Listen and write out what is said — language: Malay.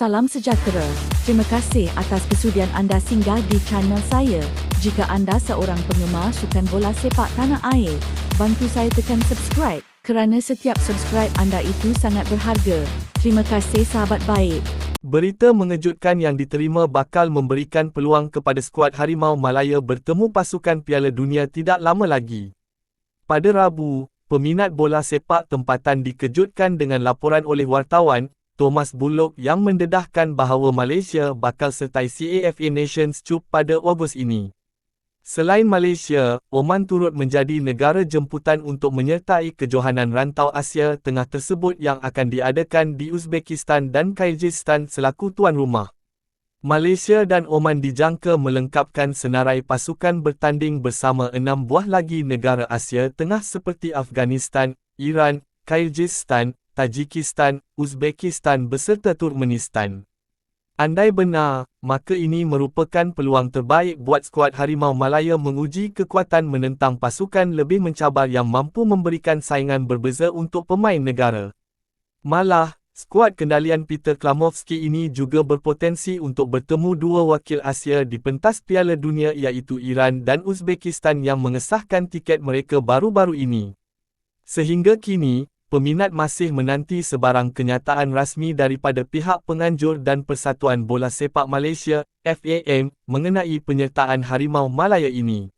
Salam sejahtera. Terima kasih atas kesudian anda singgah di channel saya. Jika anda seorang penggemar sukan bola sepak tanah air, bantu saya tekan subscribe kerana setiap subscribe anda itu sangat berharga. Terima kasih sahabat baik. Berita mengejutkan yang diterima bakal memberikan peluang kepada skuad Harimau Malaya bertemu pasukan Piala Dunia tidak lama lagi. Pada Rabu, peminat bola sepak tempatan dikejutkan dengan laporan oleh wartawan Thomas Bullock yang mendedahkan bahawa Malaysia bakal sertai CAFA Nations Cup pada Ogos ini. Selain Malaysia, Oman turut menjadi negara jemputan untuk menyertai kejohanan rantau Asia Tengah tersebut yang akan diadakan di Uzbekistan dan Kyrgyzstan selaku tuan rumah. Malaysia dan Oman dijangka melengkapkan senarai pasukan bertanding bersama enam buah lagi negara Asia Tengah seperti Afghanistan, Iran, Kyrgyzstan, Tajikistan, Uzbekistan beserta Turkmenistan. Andai benar, maka ini merupakan peluang terbaik buat skuad Harimau Malaya menguji kekuatan menentang pasukan lebih mencabar yang mampu memberikan saingan berbeza untuk pemain negara. Malah, skuad kendalian Peter Klamovski ini juga berpotensi untuk bertemu dua wakil Asia di pentas Piala Dunia iaitu Iran dan Uzbekistan yang mengesahkan tiket mereka baru-baru ini. Sehingga kini, peminat masih menanti sebarang kenyataan rasmi daripada pihak penganjur dan Persatuan Bola Sepak Malaysia, FAM, mengenai penyertaan Harimau Malaya ini.